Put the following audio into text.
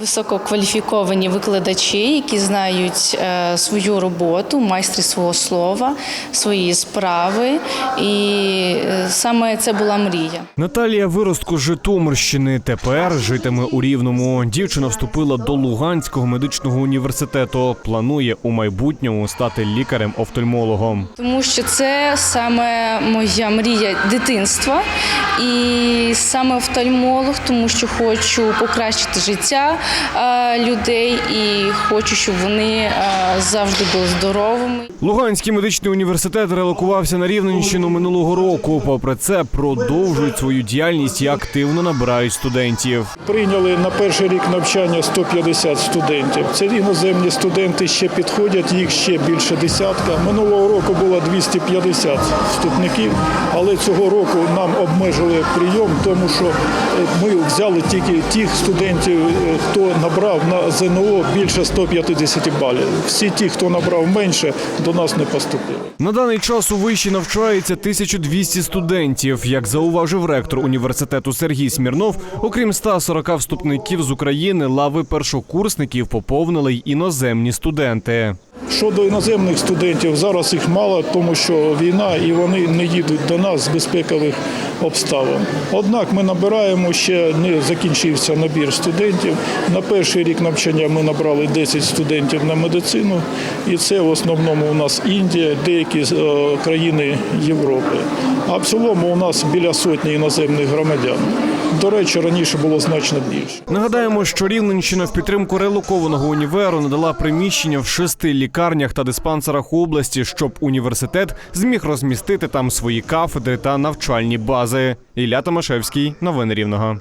Висококваліфіковані викладачі, які знають е, свою роботу, майстри свого слова, свої справи, і е, саме це була мрія. Наталія виростку з Житомирщини тепер житиме у Рівному. Дівчина вступила до Луганського медичного університету. Планує у майбутньому стати лікарем-офтальмологом. Тому що це саме моя мрія дитинства, і саме офтальмолог, тому що хочу покращити життя людей і хочу, щоб вони е, завжди були здоровими. Луганський медичний університет релокувався на Рівненщину минулого року. Попри це, продовжують свою діяльність і активно набирають студентів. Прийняли на перший рік навчання 150 студентів. Це іноземні студенти ще підходять, їх ще більше десятка. Минулого року було 250 вступників, але цього року нам обмежили прийом, тому що е, ми взяли тільки тих студентів, е, хто набрав на ЗНО більше 150 балів. Всі ті, хто набрав менше, до нас не поступили. На даний час у виші навчається 1200 студентів. Як зауважив ректор університету Сергій Смірнов, окрім 140 вступників з України, лави першокурсників поповнили й іноземні студенти. Щодо іноземних студентів, зараз їх мало, тому що війна і вони не їдуть до нас з безпекових обставин. Однак ми набираємо ще не закінчився набір студентів. На перший рік навчання ми набрали 10 студентів на медицину, і це в основному у нас Індія, деякі е, країни Європи. А в цілому у нас біля сотні іноземних громадян. До речі, раніше було значно більше. Нагадаємо, що Рівненщина в підтримку релокованого універу надала приміщення в шести лікарнях та диспансерах області, щоб університет зміг розмістити там свої кафедри та навчальні бази. Ілля Томашевський, новини Рівного.